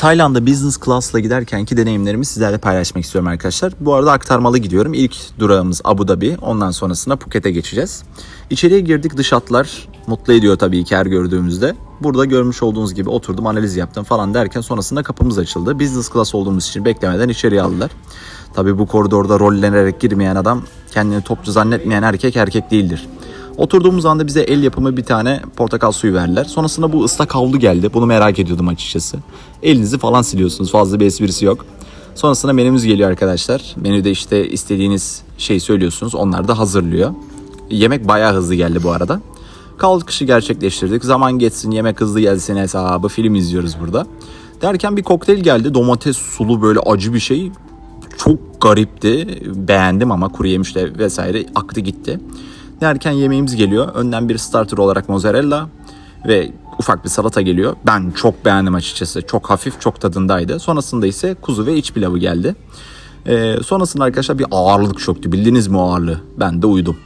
Tayland'a business class'la giderkenki deneyimlerimi sizlerle paylaşmak istiyorum arkadaşlar. Bu arada aktarmalı gidiyorum. İlk durağımız Abu Dhabi. Ondan sonrasında Phuket'e geçeceğiz. İçeriye girdik dış hatlar mutlu ediyor tabii ki her gördüğümüzde. Burada görmüş olduğunuz gibi oturdum analiz yaptım falan derken sonrasında kapımız açıldı. Business class olduğumuz için beklemeden içeriye aldılar. Tabii bu koridorda rollenerek girmeyen adam kendini topçu zannetmeyen erkek erkek değildir. Oturduğumuz anda bize el yapımı bir tane portakal suyu verdiler. Sonrasında bu ıslak havlu geldi. Bunu merak ediyordum açıkçası. Elinizi falan siliyorsunuz. Fazla bir esprisi yok. Sonrasında menümüz geliyor arkadaşlar. Menüde işte istediğiniz şeyi söylüyorsunuz. Onlar da hazırlıyor. Yemek bayağı hızlı geldi bu arada. Kalkışı gerçekleştirdik. Zaman geçsin, yemek hızlı gelsin hesabı. Film izliyoruz burada. Derken bir kokteyl geldi. Domates sulu böyle acı bir şey. Çok garipti. Beğendim ama kuru yemişle vesaire aktı gitti. Derken yemeğimiz geliyor. Önden bir starter olarak mozzarella ve ufak bir salata geliyor. Ben çok beğendim açıkçası. Çok hafif, çok tadındaydı. Sonrasında ise kuzu ve iç pilavı geldi. Ee, sonrasında arkadaşlar bir ağırlık çöktü. Bildiniz mi o ağırlığı? Ben de uyudum.